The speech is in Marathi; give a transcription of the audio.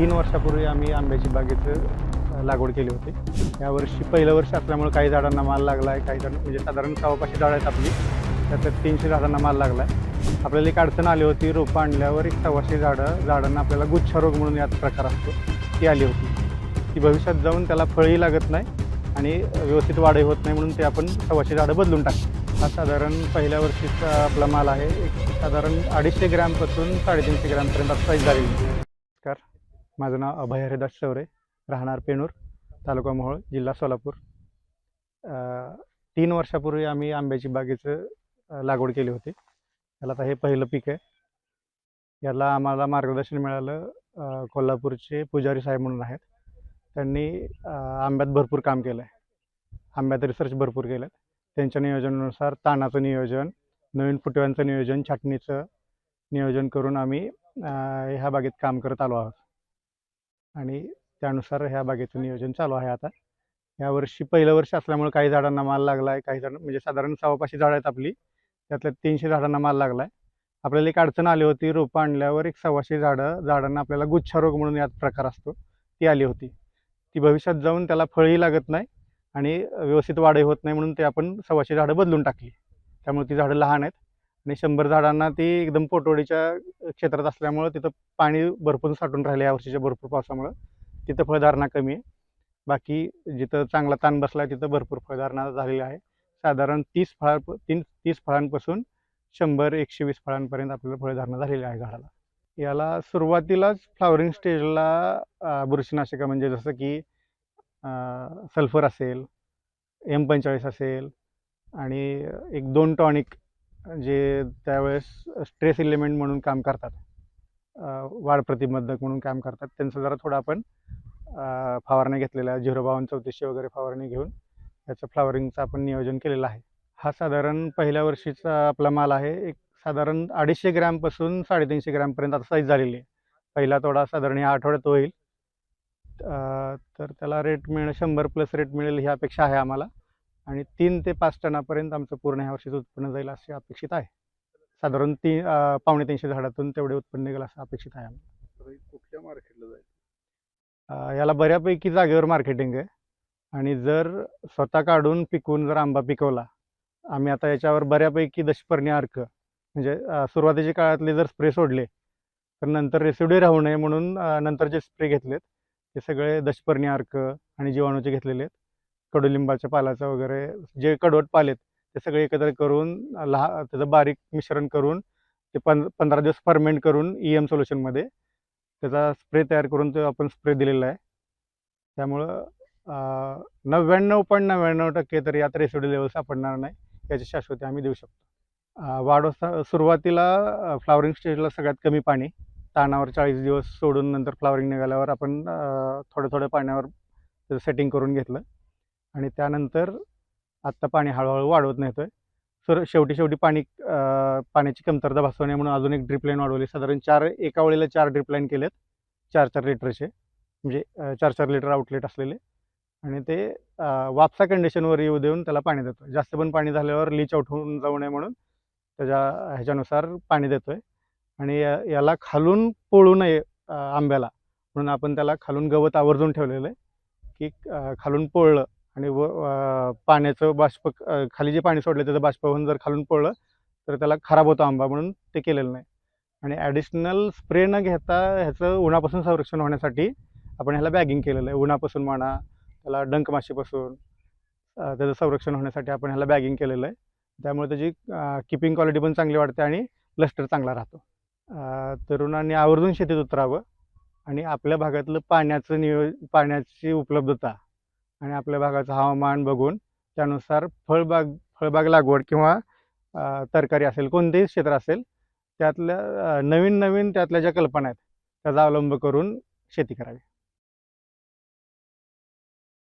तीन वर्षापूर्वी आम्ही आंब्याची बागेचं लागवड केली होती. यावर्षी पहिलं वर्ष असल्यामुळे काही झाडांना माल लागला आहे काही म्हणजे साधारण सव्वापाचशे झाडं आहेत आपली. त्यात तीनशे झाडांना माल लागला आहे आपल्याला एक अडचण आली होती रोपं आणल्यावर एक सव्वाशे झाडं झाडांना आपल्याला गुच्छरोग म्हणून यात प्रकार असतो ती आली होती. ती भविष्यात जाऊन त्याला फळही लागत नाही आणि व्यवस्थित वाढही होत नाही म्हणून ते आपण सव्वाशे झाडं बदलून टाकतो हा साधारण पहिल्या वर्षीचा आपला माल आहे एक साधारण अडीचशे ग्रॅमपासून साडेतीनशे ग्रॅमपर्यंत साईज झालेली माझं नाव अभय हरिदास चौरे राहणार पेणूर तालुका मोहोळ जिल्हा सोलापूर. तीन वर्षापूर्वी आम्ही आंब्याची बागेचं लागवड केली होती. त्याला आता हे पहिलं पीक आहे. याला आम्हाला मार्गदर्शन मिळालं कोल्हापूरचे पुजारी साहेब म्हणून आहेत. त्यांनी आंब्यात भरपूर काम केलं आहे आंब्यात रिसर्च भरपूर केलं आहे त्यांच्या नियोजनानुसार ताणाचं नियोजन नवीन फुटव्यांचं नियोजन छाटणीचं नियोजन करून आम्ही ह्या बागेत काम करत आलो आहोत. आणि त्यानुसार ह्या बागेचं नियोजन चालू आहे आता. यावर्षी पहिलं वर्ष असल्यामुळे काही झाडांना माल लागला आहे काही झाड म्हणजे साधारण सव्वापाचशे झाडं आहेत आपली. त्यातल्या तीनशे झाडांना माल लागला आहे आपल्याला एक अडचण आली होती रोपं आणल्यावर एक सव्वाशे झाडं झाडांना आपल्याला गुच्छारोग म्हणून यात प्रकार असतो ती आली होती. ती भविष्यात जाऊन त्याला फळही लागत नाही आणि व्यवस्थित वाढही होत नाही म्हणून ते आपण सव्वाशे झाडं बदलून टाकली. त्यामुळे ती झाडं लहान आहेत. आणि शंभर झाडांना ती एकदम पोटोडीच्या क्षेत्रात असल्यामुळं तिथं पाणी भरपूर साठून राहिलं या वर्षीच्या भरपूर पावसामुळं. तिथं फळधारणा कमी आहे. बाकी जिथं चांगला ताण बसला आहे तिथं भरपूर फळधारणा झालेली आहे साधारण तीस फळा तीन तीस फळांपासून शंभर एकशे वीस फळांपर्यंत आपल्याला फळधारणा झालेली आहे झाडाला. याला सुरुवातीलाच फ्लावरिंग स्टेजला बुरशीनाशकं म्हणजे जसं की सल्फर असेल एम पंचेचाळीस असेल आणि एक दोन टॉनिक जे त्यावेळेस स्ट्रेस इलिमेंट म्हणून काम करतात. वाढ प्रतिबंधक म्हणून काम करतात. त्यांचं जरा थोडं आपण फवारणी फवारण्या घेतलेल्या आहे झिरो बावन्न चौतीसशे वगैरे फवारणी घेऊन याचं फ्लावरिंगचं आपण नियोजन केलेलं आहे. हा साधारण पहिल्या वर्षीचा आपला माल आहे. एक साधारण अडीचशे ग्रॅमपासून साडेतीनशे ग्रॅमपर्यंत आता साईज झालेली आहे. पहिला तोडा साधारण या आठवड्यात होईल. तर त्याला रेट मिळणं शंभर प्लस रेट मिळेल ही अपेक्षा आहे आम्हाला. आणि तीन ते पाच टनापर्यंत आमचं पूर्ण ह्या वर्षीचं उत्पन्न जाईल असे अपेक्षित आहे. साधारण ती पावणे तीनशे झाडातून तेवढे उत्पन्न निघेल असं अपेक्षित आहे आम्हाला. कुठल्या मार्केटला अ, याला बऱ्यापैकी जागेवर मार्केटिंग आहे. आणि जर स्वतः काढून पिकवून जर आंबा पिकवला आम्ही आता याच्यावर बऱ्यापैकी दशपर्णी अर्क म्हणजे सुरुवातीच्या काळातले जर स्प्रे सोडले तर नंतर रेसिड्यू राहू नये म्हणून नंतर जे स्प्रे घेतलेत. ते सगळे दशपर्णी अर्क आणि जीवाणूचे घेतलेले आहेत. कडुलिंबाच्या पालाचं वगैरे जे कडवट पाल आहेत ते सगळे एकत्र करून लहा त्याचं बारीक मिश्रण करून ते पं पंधरा दिवस फर्मेंट करून ई एम सोल्युशनमध्ये त्याचा स्प्रे तयार करून तो आपण स्प्रे दिलेला आहे. त्यामुळं नव्याण्णव पॉईंट नव्याण्णव टक्के तर यात रेसिड्यू लेवल सापडणार नाही याची शाश्वती आम्ही देऊ शकतो. वाढवता सुरुवातीला फ्लावरिंग स्टेजला सगळ्यात कमी पाणी तानावर चाळीस दिवस सोडून नंतर फ्लावरिंग निघाल्यावर आपण थोडं थोडं पाण्यावर त्याचं सेटिंग करून घेतलं. आणि त्यानंतर आत्ता पाणी हळूहळू वाढवत नेतोय. सर शेवटी शेवटी पाणी पाण्याची कमतरता भासवणे म्हणून अजून एक ड्रिप लाईन वाढवली. साधारण चार एका वेळेला चार ड्रिप लाईन केलेत. चार चार लिटरचे. म्हणजे चार चार लिटर आउटलेट असलेले. आणि ते वापसा कंडिशनवर येऊ देऊन त्याला पाणी देतो जास्त पण पाणी झाल्यावर लीच आउट होऊन जाऊ नये म्हणून त्याच्या ह्याच्यानुसार पाणी देतोय. आणि याला खालून पोळू नये आंब्याला. म्हणून आपण त्याला खालून गवत आवर्जून ठेवलेलं आहे. की खालून पोळलं आणि व पाण्याचं बाष्प खाली जे पाणी सोडलं त्याचं बाष्पभवन जर खालून पडलं तर त्याला खराब होतो आंबा म्हणून ते केलेलं नाही. आणि ॲडिशनल स्प्रे न घेता ह्याचं उन्हापासून संरक्षण होण्यासाठी आपण ह्याला बॅगिंग केलेलं आहे. उन्हापासून म्हणा त्याला डंकमाशीपासून त्याचं संरक्षण होण्यासाठी आपण ह्याला बॅगिंग केलेलं आहे. त्यामुळे त्याची किपिंग क्वालिटी पण चांगली वाढते आणि लस्टर चांगला राहतो. तरुणांनी आवर्जून शेतीत उतरावं आणि आपल्या भागातलं पाण्याचं नियो पाण्याची उपलब्धता आणि आपल्या भागाचं हवामान बघून त्यानुसार फळबाग फळबाग लागवड किंवा तरकारी असेल कोणतेही क्षेत्र असेल त्यातल्या नवीन नवीन त्यातल्या ज्या कल्पना आहेत त्याचा अवलंब करून शेती करावी.